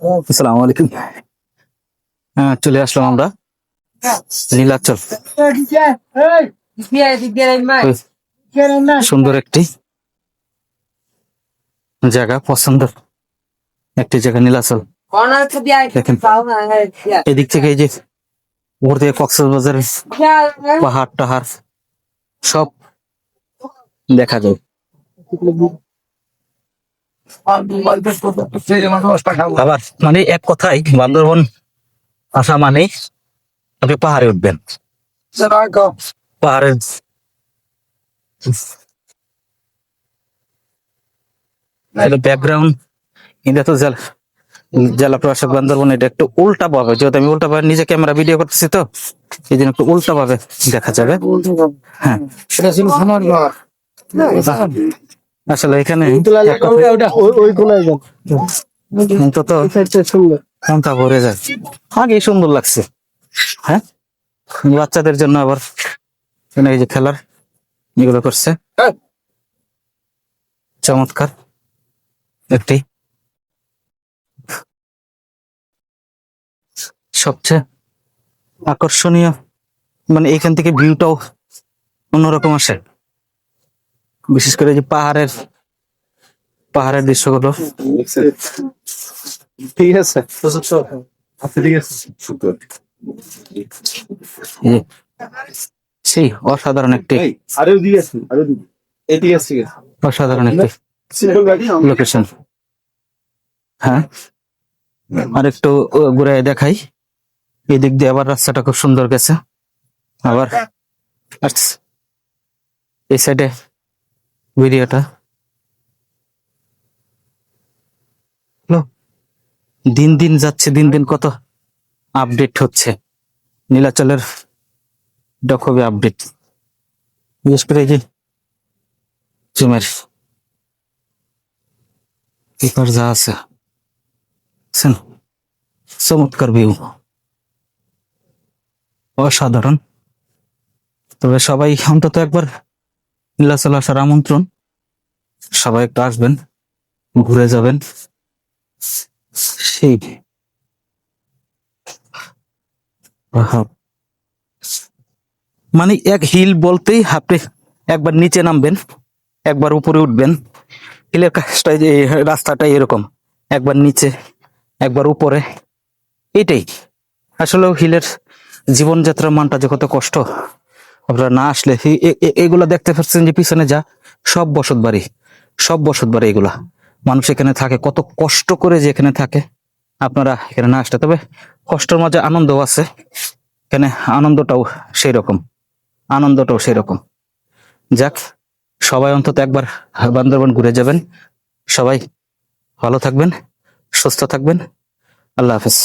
আসসালামু আলাইকুম। হ্যাঁ চলে আসলাম আমরা। নীলাচল। সুন্দর একটি জায়গা, পছন্দ একটি জায়গা, নীলাচল। এদিক থেকে এই যে উপর থেকে কক্সবাজারের পাহাড় টাহাড় সব দেখা যায়। আবার মানে এক কথাই বান্দরবন আসা মানে আপনি পাহাড়ে উঠবেন। পাহাড়ের ব্যাকগ্রাউন্ড এটা তো জেলা জেলা প্রশাসক বান্দরবন এটা একটু উল্টা পাবে যেহেতু আমি উল্টা পাবে নিজে ক্যামেরা ভিডিও করতেছি তো এই জন্য একটু উল্টা পাবে দেখা যাবে। হ্যাঁ। আসলে এখানে অন্তত মনটা ভরে যায়। আগেই সুন্দর লাগছে। হ্যাঁ? বাচ্চাদের জন্য আবার এই যে খেলার এগুলো করছে। চমৎকার। একটি সবচেয়ে আকর্ষণীয় মানে এখান থেকে ভিউটাও অন্যরকম আসে। বিশেষ করে যে পাহাড়ের পাহাড়ের দৃশ্যগুলো। ঠিক আছে। ঠিক আছে সেই অসাধারণ একটি আরও আছে আরও দিকে এই আছে। অসাধারণ একটি লোকেশন হ্যাঁ আর একটু ঘুরে দেখাই। এই দিক দিয়ে আবার রাস্তাটা খুব সুন্দর গেছে। আবার। এই সাইডে ভিডিওটা। দিন দিন যাচ্ছে, দিন দিন কত আপডেট হচ্ছে। নীলাচলের খুবই আপডেট বিশেষ করে এই যে জুমের পেপার যা আছে? চমৎকার ভিউ অসাধারণ। তবে সবাই অন্তত একবার আমন্ত্রণ। সবাই একটু আসবেন, ঘুরে যাবেন। সেই। মানে এক হিল বলতেই আপনি একবার নিচে নামবেন, একবার উপরে উঠবেন। হিলের কাজটা যে, রাস্তাটা এরকম, একবার নিচে, একবার উপরে। এটাই। আসলে হিলের জীবনযাত্রার মানটা যে কত কষ্ট। আপনারা না আসলে এগুলা দেখতে পাচ্ছেন যে পিছনে যা সব বসত বাড়ি, সব বসত বাড়ি এগুলা। মানুষ এখানে থাকে, কত কষ্ট করে যে এখানে থাকে। আপনারা এখানে না আসলে, তবে কষ্টের মাঝে আনন্দও আছে। এখানে আনন্দটাও সেই রকম আনন্দটাও সেই রকম যাক, সবাই অন্তত একবার বান্দরবান ঘুরে যাবেন। সবাই ভালো থাকবেন, সুস্থ থাকবেন। আল্লাহ হাফেজ।